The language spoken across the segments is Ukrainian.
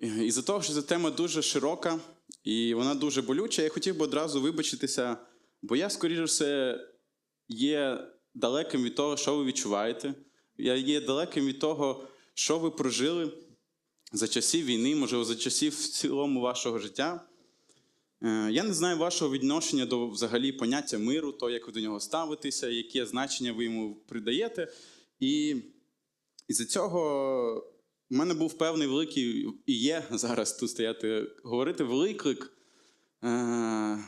І за того, що ця тема дуже широка і вона дуже болюча, я хотів би одразу вибачитися, бо я, скоріше все, є далеким від того, що ви відчуваєте. Я є далеким від того, що ви прожили за часів війни, можливо, за часів в цілому вашого життя. Е, Я не знаю вашого відношення до взагалі поняття миру, то, як ви до нього ставитеся, яке значення ви йому придаєте. І із-за цього в мене був певний великий і є зараз тут стояти, говорити виклик е-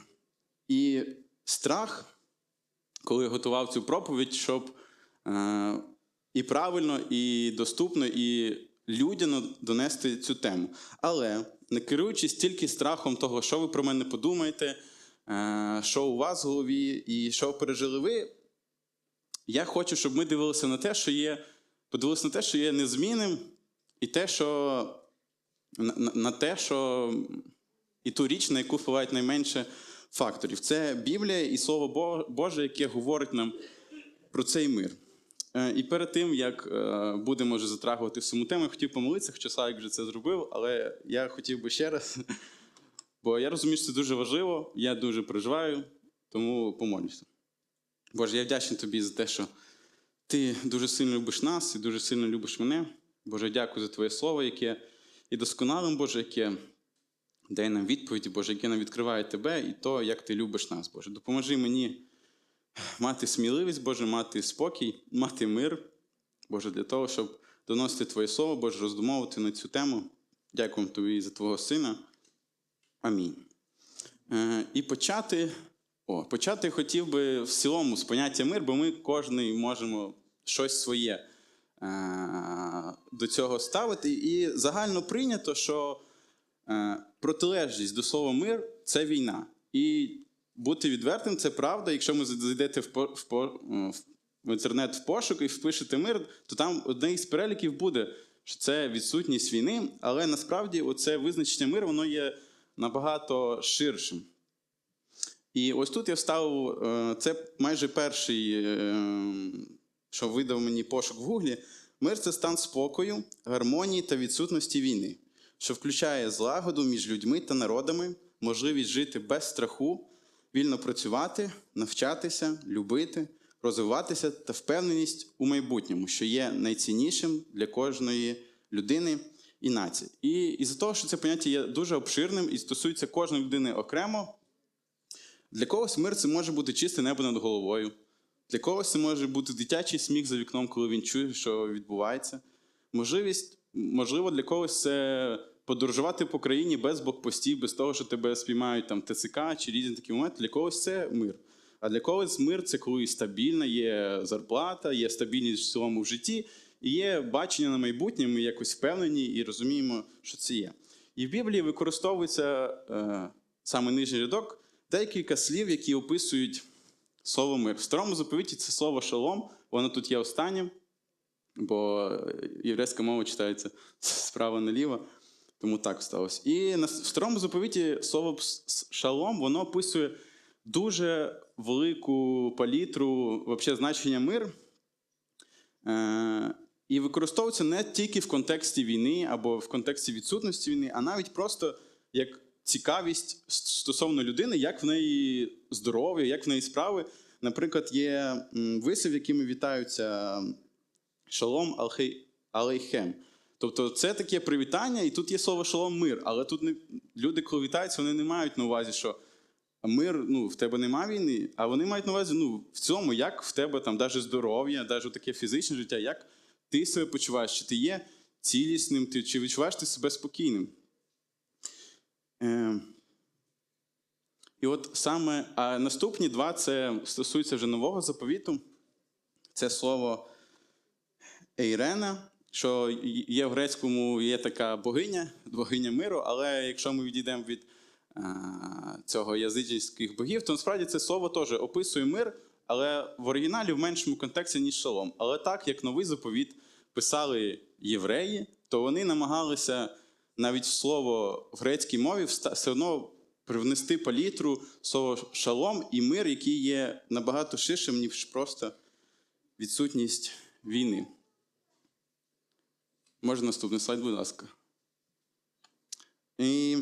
і страх, коли я готував цю проповідь, щоб е- і правильно, і доступно, і людяно донести цю тему. Але не керуючись тільки страхом того, що ви про мене подумаєте, е- що у вас в голові і що пережили ви, я хочу, щоб ми дивилися на те, що є, подивилися на те, що є незмінним, і те, що на, на- те, що і ту річ, на яку впливають найменше факторів. Це Біблія і Слово Боже, яке говорить нам про цей мир. Е, І перед тим, як е, будемо вже затрагувати саму тему, я хотів помолитися, хоча Славік вже це зробив, але я хотів би ще раз, бо я розумію, що це дуже важливо, я дуже переживаю, тому помолюся. Боже, я вдячний тобі за те, що ти дуже сильно любиш нас і дуже сильно любиш мене. Боже, дякую за Твоє слово, яке є досконалим, Боже, яке дає нам відповіді, Боже, яке нам відкриває Тебе і то, як ти любиш нас, Боже. Допоможи мені мати сміливість, Боже, мати спокій, мати мир, Боже, для того, щоб доносити Твоє слово, Боже, роздумовувати на цю тему. Дякуємо Тобі за Твого Сина. Амінь. Е, і почати. О, почати хотів би в цілому з поняття мир, бо ми кожен можемо щось своє до цього ставити. І загально прийнято, що е, протилежність до слова мир це війна. І бути відвертим це правда. Якщо ми зайдете в, в, е, в інтернет в пошук і впишете мир, то там одне із переліків буде, що це відсутність війни, але насправді оце визначення миру воно є набагато ширшим. І ось тут я вставив, е, це майже перший, е, що видав мені пошук в Гуглі. Мир це стан спокою, гармонії та відсутності війни, що включає злагоду між людьми та народами, можливість жити без страху, вільно працювати, навчатися, любити, розвиватися та впевненість у майбутньому, що є найціннішим для кожної людини і нації. І із-за того, що це поняття є дуже обширним і стосується кожної людини окремо. Для когось мир це може бути чисте небо над головою. Для когось це може бути дитячий сміх за вікном, коли він чує, що відбувається. Можливість, можливо, для когось це подорожувати по країні без блокпостів, без того, що тебе спіймають там ТЦК чи різні такі моменти. Для когось це мир. А для когось мир це коли стабільна, є зарплата, є стабільність в цілому в житті, і є бачення на майбутнє, ми якось впевнені і розуміємо, що це є. І в Біблії використовується е, саме нижній рядок декілька слів, які описують слово мир. В старому заповіті це слово шалом, воно тут є останнім, бо єврейська мова читається справа наліво, тому так сталося. І в старому заповіті слово шалом воно описує дуже велику палітру вообще, значення мир. Е, і використовується не тільки в контексті війни або в контексті відсутності війни, а навіть просто як цікавість стосовно людини, як в неї здоров'я, як в неї справи. Наприклад, є вислів, якими вітаються шалом алейхем. Тобто це таке привітання, і тут є слово шалом мир. Але тут не, люди, коли вітаються, вони не мають на увазі, що мир, ну, в тебе нема війни, а вони мають на увазі, ну, в цьому, як в тебе там навіть здоров'я, навіть таке фізичне життя, як ти себе почуваєш, чи ти є цілісним, ти, чи відчуваєш ти себе спокійним. Е, і от саме а наступні два це стосуються вже нового заповіту. Це слово Ейрена, що є в грецькому є така богиня, богиня миру, але якщо ми відійдемо від цього язичних богів, то насправді це слово теж описує мир, але в оригіналі в меншому контексті, ніж шалом. Але так як новий заповіт писали євреї, то вони намагалися навіть слово в грецькій мові все одно привнести палітру слово шалом і мир, який є набагато ширшим, ніж просто відсутність війни. Можна наступний слайд, будь ласка. І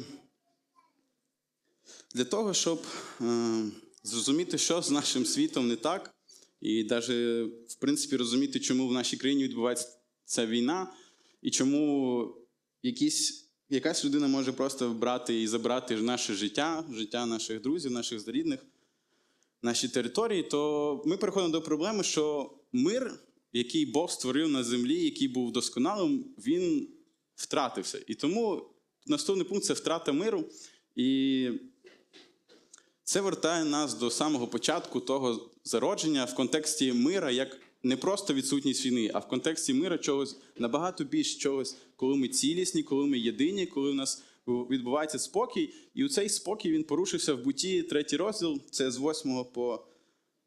для того, щоб е, зрозуміти, що з нашим світом не так, і навіть, в принципі, розуміти, чому в нашій країні відбувається ця війна, і чому якісь, якась людина може просто брати і забрати наше життя, життя наших друзів, наших рідних, наші території, то ми переходимо до проблеми, що мир, який Бог створив на землі, який був досконалим, він втратився. І тому наступний пункт це втрата миру. І це вертає нас до самого початку того зародження в контексті мира, як не просто відсутність війни, а в контексті мира чогось набагато більш чогось, коли ми цілісні, коли ми єдині, коли у нас відбувається спокій. І у цей спокій він порушився в буті третій розділ, це з 8 по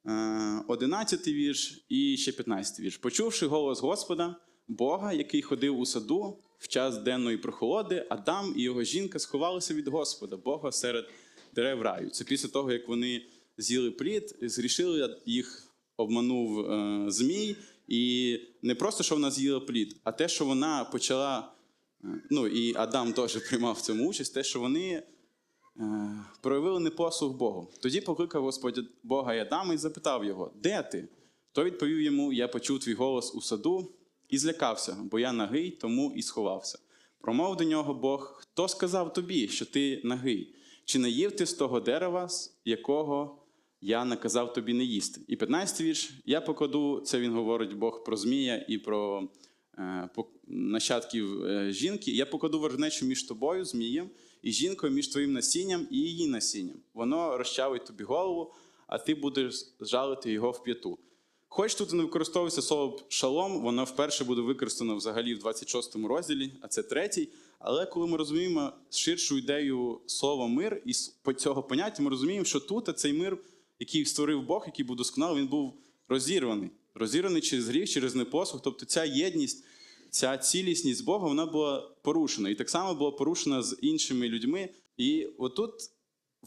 е, 11 вірш і ще 15 вірш. Почувши голос Господа, Бога, який ходив у саду в час денної прохолоди, Адам і його жінка сховалися від Господа, Бога серед дерев раю. Це після того, як вони з'їли плід, згрішили, їх обманув е, Змій. І не просто, що вона з'їла плід, а те, що вона почала. е, Ну і Адам теж приймав в цьому участь, те, що вони е, проявили непослух Богу. Тоді покликав Господь Бога і Адама і запитав його: Де ти? Той відповів йому: Я почув твій голос у саду і злякався, бо я нагий, тому і сховався. Промов до нього Бог: Хто сказав тобі, що ти нагий? Чи не їв ти з того дерева, з якого я наказав тобі не їсти? І 15 вірш. Я покладу, це він говорить Бог про Змія і про е, нащадків е, жінки. Я покладу ворожнечу між тобою, Змієм, і жінкою між твоїм насінням і її насінням. Воно розчавить тобі голову, а ти будеш жалити його в п'яту. Хоч тут не використовується слово шалом, воно вперше буде використано взагалі в 26 розділі, а це третій. Але коли ми розуміємо ширшу ідею слова мир і цього поняття, ми розуміємо, що тут цей мир, який створив Бог, який був досконалий, він був розірваний. Розірваний через гріх, через непослух. Тобто ця єдність, ця цілісність Бога, вона була порушена. І так само була порушена з іншими людьми. І отут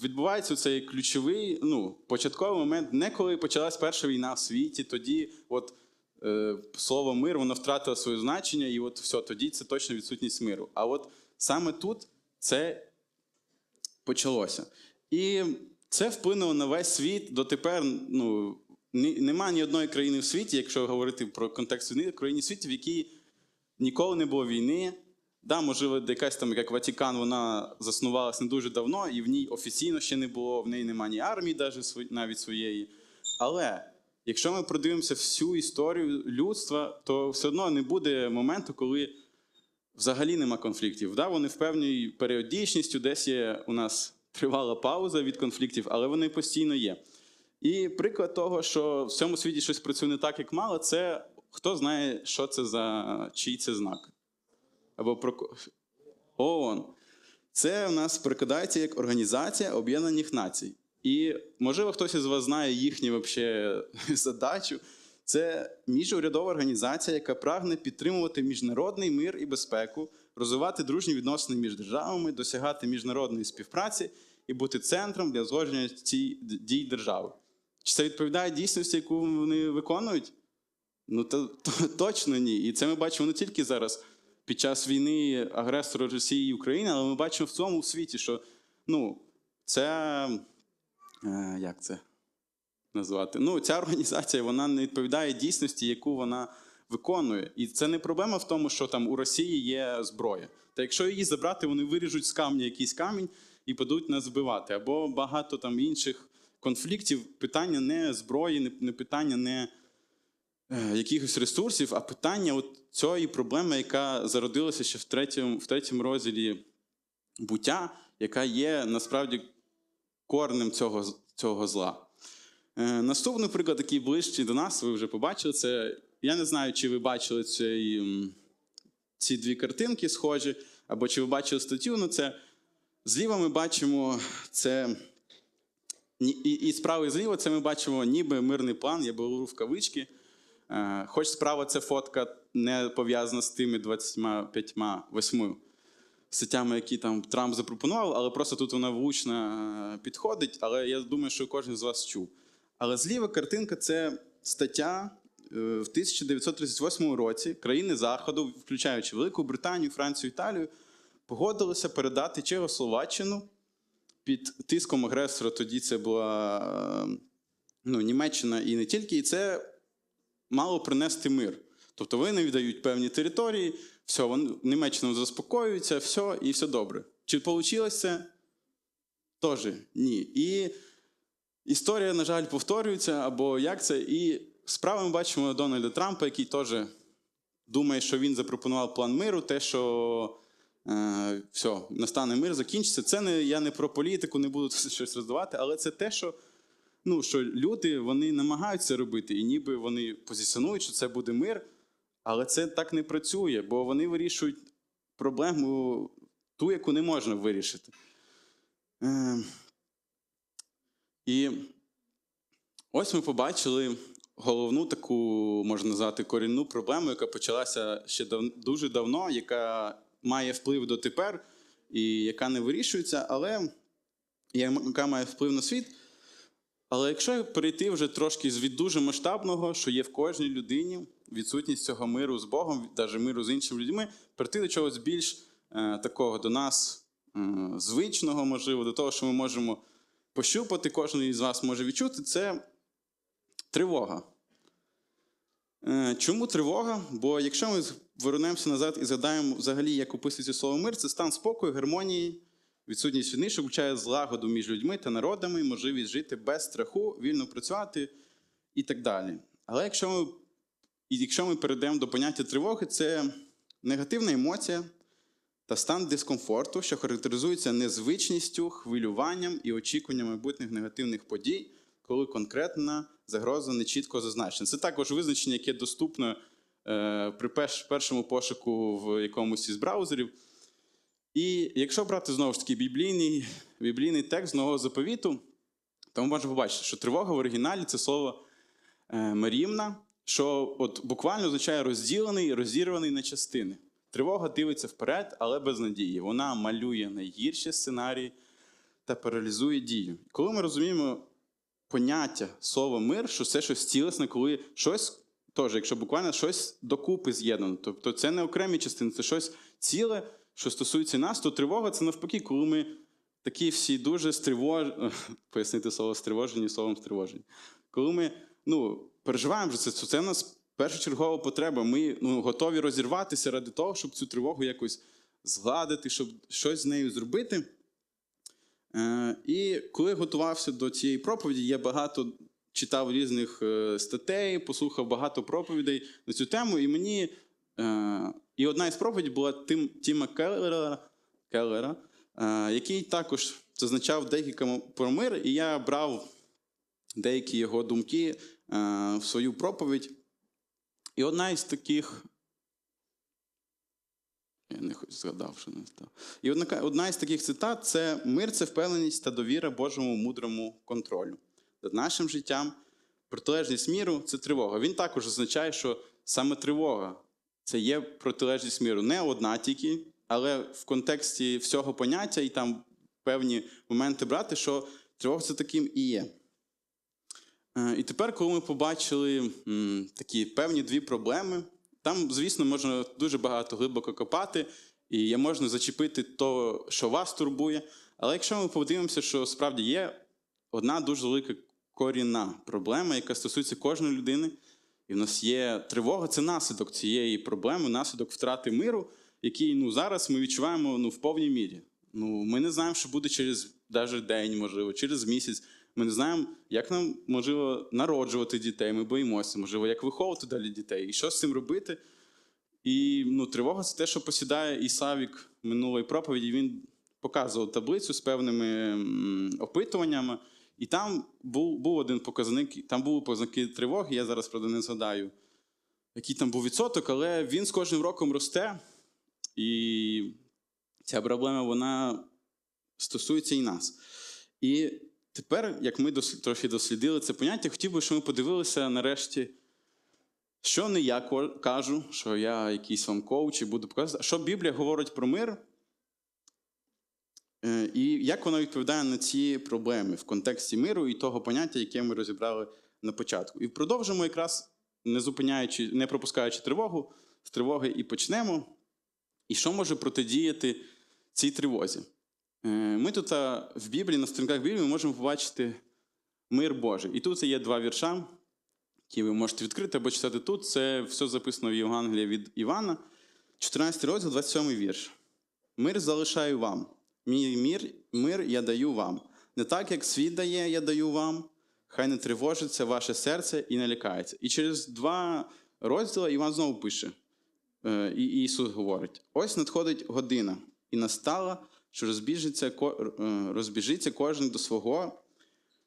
відбувається цей ключовий, ну, початковий момент, не коли почалась перша війна в світі, тоді от е, слово мир воно втратило своє значення, і от все, тоді це точно відсутність миру. А от саме тут це почалося. І це вплинуло на весь світ. Дотепер ну, нема ні одної країни в світі, якщо говорити про контекст війни, країни в світі, в якій ніколи не було війни. Да, можливо, якась там, як Ватикан, вона заснувалася не дуже давно, і в ній офіційно ще не було, в неї немає ні армії, навіть своєї. Але якщо ми продивимося всю історію людства, то все одно не буде моменту, коли взагалі нема конфліктів. Да, вони в певній періодичністю, десь є у нас тривала пауза від конфліктів, але вони постійно є. І приклад того, що в цьому світі щось працює не так, як мало, це хто знає, що це за чий це знак. Або про ООН. Це в нас перекладається як Організація Об'єднаних Націй. І, можливо, хтось із вас знає їхню вообще задачу. Це міжурядова організація, яка прагне підтримувати міжнародний мир і безпеку, розвивати дружні відносини між державами, досягати міжнародної співпраці і бути центром для згодження цій дій держави. Чи це відповідає дійсності, яку вони виконують? Ну, то, то, точно ні. І це ми бачимо не тільки зараз під час війни агресора Росії і України, але ми бачимо в цьому світі, що ну, це. Е, як це назвати? Ну, ця організація вона не відповідає дійсності, яку вона виконує. І це не проблема в тому, що там у Росії є зброя. Та якщо її забрати, вони виріжуть з камня якийсь камінь і будуть нас збивати. Або багато там інших конфліктів. Питання не зброї, не, питання не е, якихось ресурсів, а питання от цієї проблеми, яка зародилася ще в третьому, в третьому розділі буття, яка є насправді корнем цього, цього зла. Е, наступний приклад, який ближчий до нас, ви вже побачили, це. Я не знаю, чи ви бачили цей, ці дві картинки схожі, або чи ви бачили статтю. Ну, це зліва ми бачимо це. І, і справа і зліва це ми бачимо ніби мирний план, я беру в кавички. Е, Хоч справа це фотка не пов'язана з тими 25 восьми статтями, які там Трамп запропонував, але просто тут вона влучно е, підходить. Але я думаю, що кожен з вас чув. Але зліва картинка це стаття в 1938 році країни Заходу, включаючи Велику Британію, Францію, Італію, погодилися передати Чехословаччину під тиском агресора. Тоді це була е, ну, Німеччина і не тільки, і це мало принести мир. Тобто вони віддають певні території, все, вони, Німеччина заспокоюється, все, і все добре. Чи вийшло це? Теж ні. І історія, на жаль, повторюється, або як це. І справа ми бачимо Дональда Трампа, який теж думає, що він запропонував план миру, те, що е, все, настане мир, закінчиться. Це не я не про політику, не буду щось роздавати, але це те, що, ну, що люди вони намагаються робити, і ніби вони позиціонують, що це буде мир, але це так не працює, бо вони вирішують проблему ту, яку не можна вирішити. Е, і ось ми побачили головну таку, можна назвати, корінну проблему, яка почалася ще дав, дуже давно, яка має вплив дотепер і яка не вирішується, але яка має вплив на світ. Але якщо перейти вже трошки від дуже масштабного, що є в кожній людині, відсутність цього миру з Богом, навіть миру з іншими людьми, перейти до чогось більш е, такого до нас е, звичного, можливо, до того, що ми можемо пощупати, кожен із вас може відчути, це тривога. Е, Чому тривога? Бо якщо ми вернемося назад і згадаємо взагалі, як описується слово мир, це стан спокою, гармонії, відсутність війни, що включає злагоду між людьми та народами, можливість жити без страху, вільно працювати і так далі. Але якщо ми, і якщо ми перейдемо до поняття тривоги, це негативна емоція та стан дискомфорту, що характеризується незвичністю, хвилюванням і очікуванням майбутніх негативних подій, коли конкретна загроза не чітко зазначена. Це також визначення, яке доступно е, при перш, першому пошуку в якомусь із браузерів. І якщо брати знову ж таки біблійний, біблійний текст нового заповіту, то ми можемо побачити, що тривога в оригіналі це слово е, мерімна, що от буквально означає розділений, розірваний на частини. Тривога дивиться вперед, але без надії. Вона малює найгірші сценарії та паралізує дію. Коли ми розуміємо поняття слова мир, що це щось цілесне, коли щось, теж, якщо буквально щось докупи з'єднано. Тобто це не окремі частини, це щось ціле, що стосується нас, то тривога це навпаки, коли ми такі всі дуже стривожені, пояснити слово стривожені словом стривожені. Коли ми ну, переживаємо, це, це в нас першочергова потреба. Ми ну, готові розірватися ради того, щоб цю тривогу якось згладити, щоб щось з нею зробити. Е, І коли готувався до цієї проповіді, я багато читав різних е, статей, послухав багато проповідей на цю тему, і мені. Е, І одна із проповідей була Тим, Тіма Келлера, Келлера який також зазначав деякі про мир, і я брав деякі його думки в свою проповідь. І одна із таких. Я не хоч згадав, що не став. І одна, одна із таких цитат це мир це впевненість та довіра Божому мудрому контролю. Над нашим життям протилежність міру це тривога. Він також означає, що саме тривога це є протилежність міру. Не одна тільки, але в контексті всього поняття і там певні моменти брати, що тривога це таким і є. Е, І тепер, коли ми побачили такі певні дві проблеми, там, звісно, можна дуже багато глибоко копати, і можна зачепити то, що вас турбує. Але якщо ми подивимося, що справді є одна дуже велика корінна проблема, яка стосується кожної людини, і в нас є тривога, це наслідок цієї проблеми, наслідок втрати миру, який ну, зараз ми відчуваємо ну, в повній мірі. Ну, Ми не знаємо, що буде через навіть день, можливо, через місяць. Ми не знаємо, як нам можливо народжувати дітей. Ми боїмося, можливо, як виховувати далі дітей, і що з цим робити. І ну, тривога це те, що посідає і Савік минулої проповіді. Він показував таблицю з певними опитуваннями. І там був був один показник, там були показники тривоги, я зараз правда не згадаю, який там був відсоток, але він з кожним роком росте. І ця проблема вона стосується і нас. І тепер, як ми трохи дослідили це поняття, хотів би, щоб ми подивилися нарешті, що не я кажу, що я якийсь вам коуч і буду показувати, а що Біблія говорить про мир. Е, І як вона відповідає на ці проблеми в контексті миру і того поняття, яке ми розібрали на початку. І продовжимо якраз не зупиняючи, не пропускаючи тривогу, з тривоги і почнемо. І що може протидіяти цій тривозі. Е, Ми тут в Біблії, на сторінках Біблії, ми можемо побачити мир Божий. І тут є два вірша, які ви можете відкрити або читати тут. Це все записано в Євангелії від Івана, 14 розділ, 27 вірш. Мир залишаю вам. Мій мир, мир я даю вам. Не так, як світ дає, я даю вам. Хай не тривожиться ваше серце і не лякається. І через два розділи Іван знову пише. Е, І Ісус говорить: ось надходить година, і настала, що розбіжиться, е, розбіжиться кожен до свого,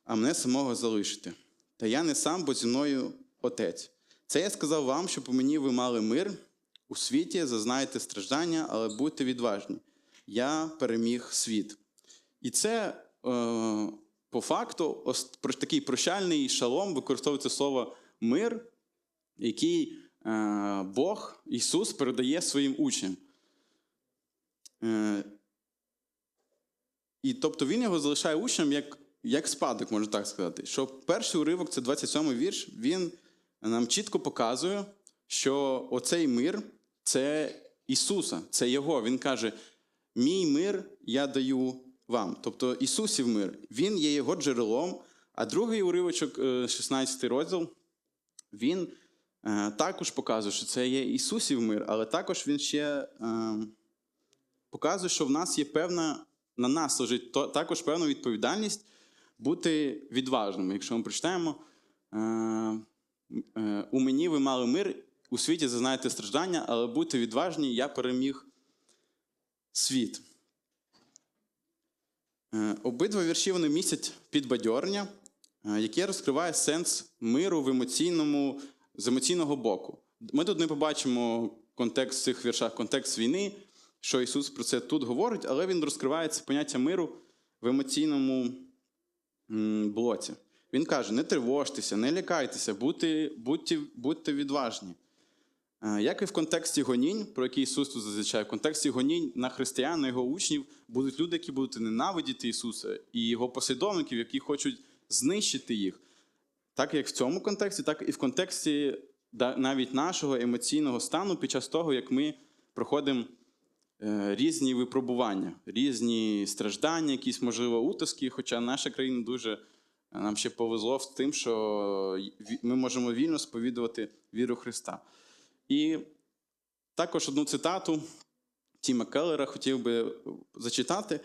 а мене самого залишите. Та я не сам, бо зі мною Отець. Це я сказав вам, щоб у мені ви мали мир. У світі зазнаєте страждання, але будьте відважні. Я переміг світ. І це е, по факту ос- про такий прощальний шалом використовується слово мир, який е, Бог, Ісус передає своїм учням. Е, і тобто він його залишає учням як, як спадок, можна так сказати. Що перший уривок, це 27 й вірш, він нам чітко показує, що оцей мир це Ісуса, це Його. Він каже: Мій мир я даю вам. Тобто Ісусів мир, Він є його джерелом. А другий уривочок, е, 16 розділ, він е, також показує, що це є Ісусів мир, але також він ще е, показує, що в нас є певна, на нас лежить також певна відповідальність бути відважними. Якщо ми прочитаємо, е, е, у мені ви мали мир, у світі зазнаєте страждання, але будьте відважні, я переміг світ. Е, Обидва вірші вони містять підбадьорення, яке розкриває сенс миру в емоційному, з емоційного боку. Ми тут не побачимо контекст в цих віршах, контекст війни, що Ісус про це тут говорить, але він розкриває це поняття миру в емоційному блоці. Він каже: не тривожтеся, не лякайтеся, будьте, будьте, будьте відважні. Е, Як і в контексті гонінь, про які Ісус тут зазначає, в контексті гонінь на християн, на його учнів, будуть люди, які будуть ненавидіти Ісуса і його послідовників, які хочуть знищити їх. Так як в цьому контексті, так і в контексті навіть нашого емоційного стану під час того, як ми проходимо різні випробування, різні страждання, якісь, можливо, утиски. Хоча наша країна дуже е, нам ще повезло з тим, що ми можемо вільно сповідувати віру Христа. І також одну цитату Тіма Келлера хотів би зачитати.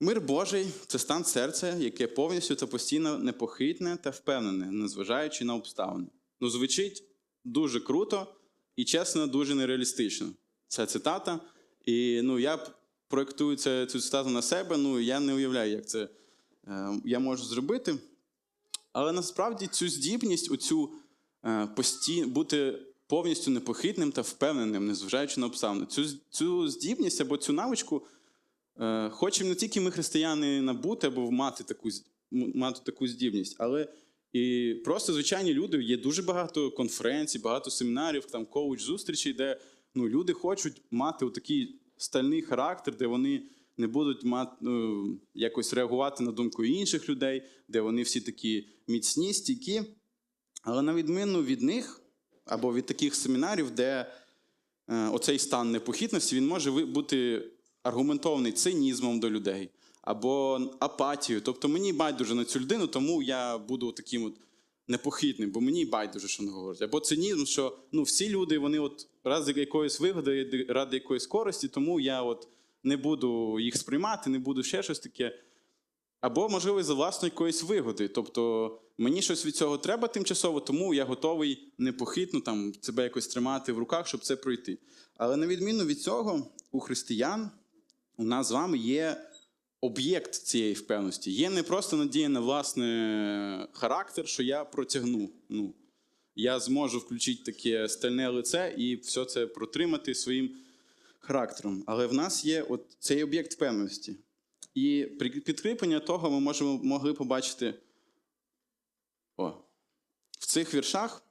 Мир Божий це стан серця, яке повністю та постійно непохитне та впевнене, незважаючи на обставини. Ну, звучить дуже круто і, чесно, дуже нереалістично. Ця цитата. І ну, я проєктую цю цитату на себе, ну я не уявляю, як це е, я можу зробити. Але насправді цю здібність, оцю е, пості... бути повністю непохитним та впевненим, незважаючи на обставини, цю, цю здібність або цю навичку е, хочемо не тільки ми, християни, набути або мати таку, мати таку здібність, але і просто звичайні люди. Є дуже багато конференцій, багато семінарів, там коуч-зустрічей, де ну, люди хочуть мати такий стальний характер, де вони не будуть мати, ну, якось реагувати на думку інших людей, де вони всі такі міцні, стійкі. Але на відміну від них, або від таких семінарів, де е, оцей стан непохитності, він може бути аргументований цинізмом до людей або апатією. Тобто мені байдуже на цю людину, тому я буду таким от непохитним, бо мені байдуже, що не говорять. Або цинізм, що ну, всі люди вони от ради якоїсь вигоди, ради якоїсь користі, тому я от не буду їх сприймати, не буду ще щось таке. Або, можливо, за власної якоїсь вигоди. Тобто мені щось від цього треба тимчасово, тому я готовий непохитно там, себе якось тримати в руках, щоб це пройти. Але на відміну від цього, у християн у нас з вами є об'єкт цієї впевненості. Є не просто надія на власний характер, що я протягну. Ну, я зможу включити таке стальне лице і все це протримати своїм характером. Але в нас є от цей об'єкт впевненості. І при підкріплення того ми можемо могли побачити о, в цих віршах,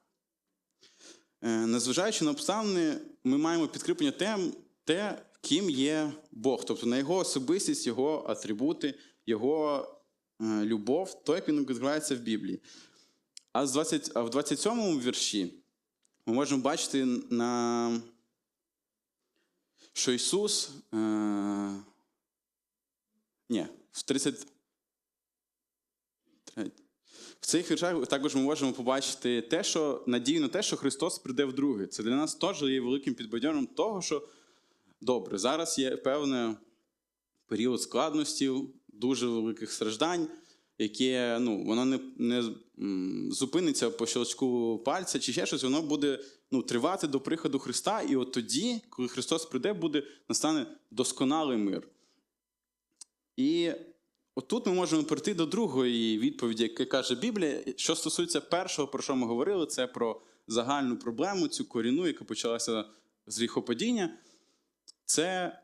е, незважаючи на обставини, ми маємо підкріплення те, те, ким є Бог, тобто на його особистість, його атрибути, його е, любов, то, як він відкривається в Біблії. А, з 20, а в 27 вірші ми можемо бачити, на, що Ісус е, Ні, в 30. В цих віршах також ми можемо побачити те, що надію на те, що Христос прийде вдруге. Це для нас теж є великим підбадьором того, що добре, зараз є певний період складностей, дуже великих страждань, яке ну, воно не, не зупиниться по щелчку пальця чи ще щось, воно буде ну, тривати до приходу Христа. І от тоді, коли Христос прийде, буде настане досконалий мир. І отут ми можемо прийти до другої відповіді, яка каже Біблія. Що стосується першого, про що ми говорили, це про загальну проблему, цю корінну, яка почалася з гріхопадіння. Це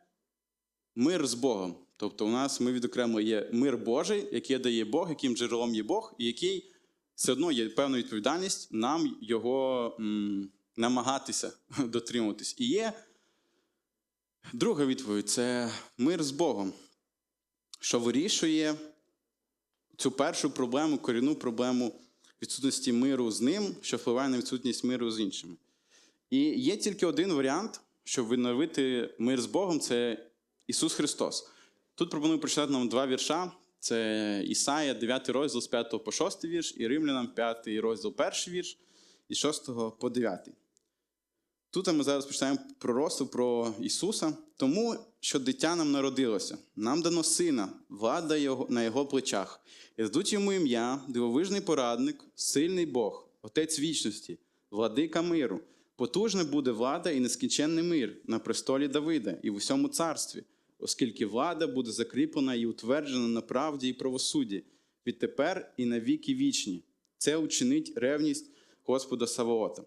мир з Богом. Тобто, у нас ми відокремили є мир Божий, який дає Бог, яким джерелом є Бог, і який все одно є певна відповідальність нам його м, намагатися дотримуватись. І є друга відповідь це мир з Богом, що вирішує цю першу проблему, корінну проблему відсутності миру з ним, що впливає на відсутність миру з іншими. І є тільки один варіант, щоб відновити мир з Богом це Ісус Христос. Тут пропоную прочитати нам два вірша. Це Ісая, 9 розділ з 5 по 6 вірш, і Римлянам 5 розділ 1 вірш, і 6 по 9. Тут ми зараз починаємо пророцтво про Ісуса, тому що дитя нам народилося, нам дано сина, влада його, на його плечах, і дадуть йому ім'я, дивовижний порадник, сильний Бог, Отець вічності, владика миру. Потужна буде влада і нескінченний мир на престолі Давида і в усьому царстві, оскільки влада буде закріплена і утверджена на правді і правосудді відтепер і на віки вічні. Це учинить ревність Господа Саваота.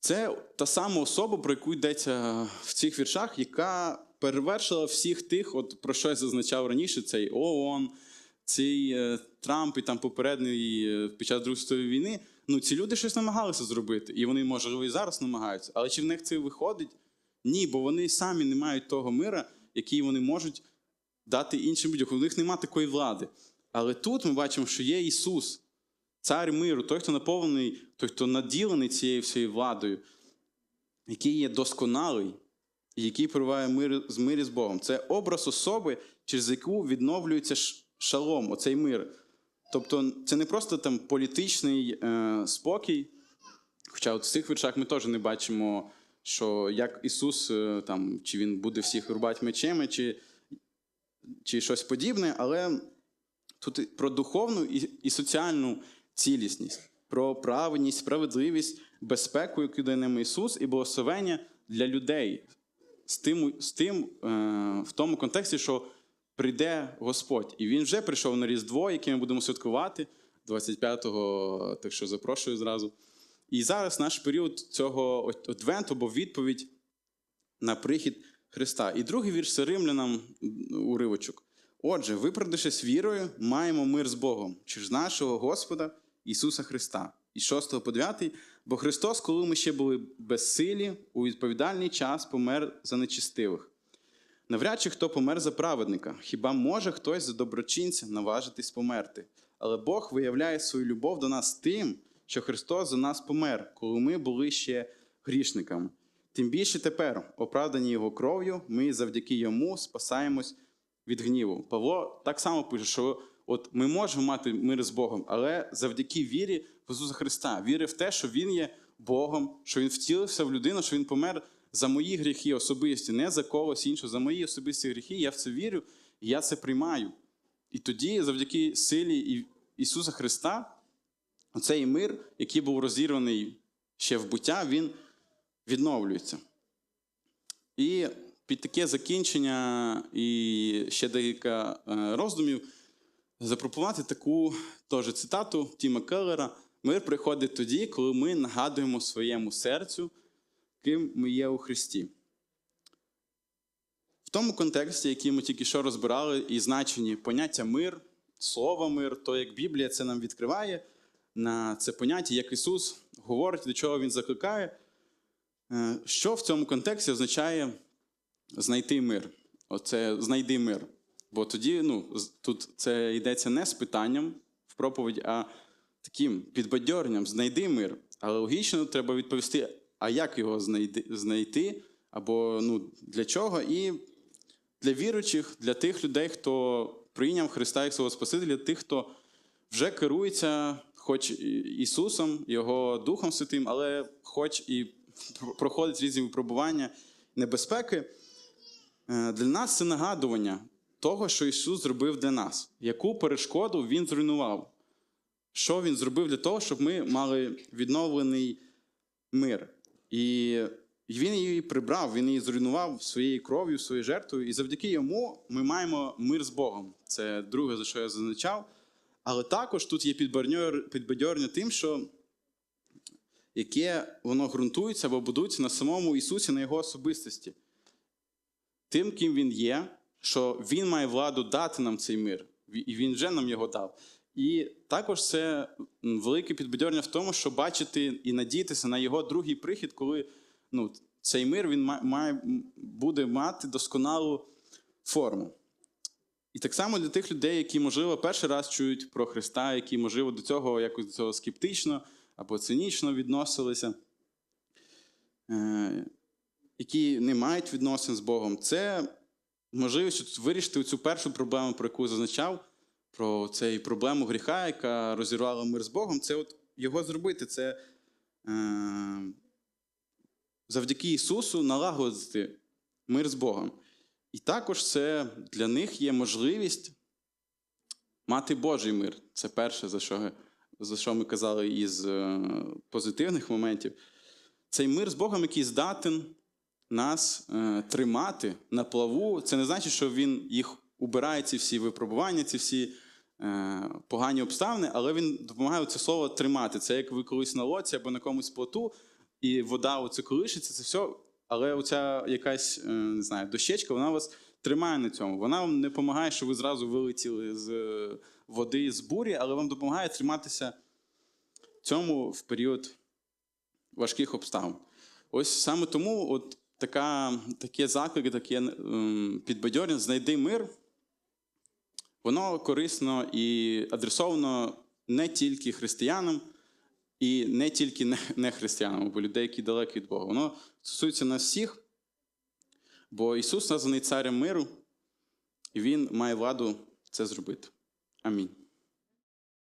Це та сама особа, про яку йдеться в цих віршах, яка перевершила всіх тих, от про що я зазначав раніше, цей ООН, цей е, Трамп і там попередній е, під час Другої світової війни. Ну, ці люди щось намагалися зробити, і вони, можливо, і зараз намагаються. Але чи в них це виходить? Ні, бо вони самі не мають того мира, який вони можуть дати іншим людям. У них немає такої влади. Але тут ми бачимо, що є Ісус, цар миру, той, хто наповнений, той, хто наділений цією всією владою, який є досконалий, який перебуває мир, з мирі з Богом. Це образ особи, через яку відновлюється шалом, оцей мир. Тобто, це не просто там політичний е, спокій. Хоча от в цих віршах ми теж не бачимо, що як Ісус е, там, чи Він буде всіх рубати мечами, чи, чи щось подібне, але тут про духовну і, і соціальну цілісність, про праведність, справедливість, безпеку, яку дає нам Ісус, і благословення для людей з тим, з тим е, в тому контексті, що прийде Господь. І Він вже прийшов на Різдво, яке ми будемо святкувати 25-го, так що запрошую зразу. І зараз наш період цього адвенту, бо відповідь на прихід Христа. І другий вірш це римлянам уривочок. Отже, виправдавшись вірою, маємо мир з Богом через нашого Господа Ісуса Христа. І 6 по 9, бо Христос, коли ми ще були безсилі, у відповідальний час помер за нечистивих. Навряд чи хто помер за праведника, хіба може хтось за доброчинця наважитись померти? Але Бог виявляє свою любов до нас тим, що Христос за нас помер, коли ми були ще грішниками. Тим більше тепер, оправдані Його кров'ю, ми завдяки йому спасаємось від гніву. Павло так само пише, що от ми можемо мати мир з Богом, але завдяки вірі в Ісуса Христа, віри в те, що Він є Богом, що Він втілився в людину, що Він помер за мої гріхи особисті, не за когось іншого, за мої особисті гріхи. Я в це вірю, і я це приймаю. І тоді, завдяки силі Ісуса Христа, оцей мир, який був розірваний ще в буття, він відновлюється. І під таке закінчення і ще декілька е, роздумів запропонувати таку теж цитату Тіма Келлера. Мир приходить тоді, коли ми нагадуємо своєму серцю, ким ми є у Христі. В тому контексті, який ми тільки що розбирали, і значені поняття мир, слово мир, то як Біблія це нам відкриває на це поняття, як Ісус говорить, до чого Він закликає, Е, що в цьому контексті означає знайти мир. Оце знайди мир. Бо тоді ну, тут це йдеться не з питанням в проповідь, а таким підбадьоренням знайди мир. Але логічно треба відповісти, а як його знайти, або ну, для чого. І для віруючих, для тих людей, хто прийняв Христа як свого Спасителя, тих, хто вже керується, хоч Ісусом, Його Духом Святим, але хоч і проходить різні випробування, небезпеки. Е, Для нас це нагадування того, що Ісус зробив для нас, яку перешкоду Він зруйнував, що Він зробив для того, щоб ми мали відновлений мир. І він її прибрав, він її зруйнував своєю кров'ю, своєю жертвою, і завдяки йому ми маємо мир з Богом. Це друге, за що я зазначав. Але також тут є підбадьор- підбадьорення тим, що яке воно ґрунтується або будується на самому Ісусі, на Його особистості. Тим, ким Він є, що Він має владу дати нам цей мир, і Він вже нам його дав. І також це велике підбадьорення в тому, що бачити і надіятися на його другий прихід, коли ну, цей мир він ма- має, буде мати досконалу форму. І так само для тих людей, які, можливо, перший раз чують про Христа, які, можливо, до цього якось до цього скептично або цинічно відносилися, е, які не мають відносин з Богом, це можливість вирішити цю першу проблему, про яку зазначав, про цю проблему гріха, яка розірвала мир з Богом, це от його зробити. Це е, завдяки Ісусу налагодити мир з Богом. І також це для них є можливість мати Божий мир. Це перше, за що, за що ми казали із е, позитивних моментів. Цей мир з Богом, який здатен нас е, тримати на плаву. Це не значить, що він їх убирає, ці всі випробування, ці всі е, погані обставини, але він допомагає це слово тримати. Це як ви колись на лоці або на комусь плоту, і вода оце колишиться, це все. Але оця якась, е, не знаю, дощечка, вона вас тримає на цьому. Вона вам не допомагає, що ви зразу вилетіли з е, води, з бурі, але вам допомагає триматися цьому в період важких обставин. Ось саме тому от така, таке заклики, таке ем, підбадьорення, знайди мир, воно корисно і адресовано не тільки християнам, і не тільки не- християнам, або людей, які далекі від Бога. Воно стосується нас всіх, бо Ісус названий царем миру, і Він має владу це зробити. Амінь.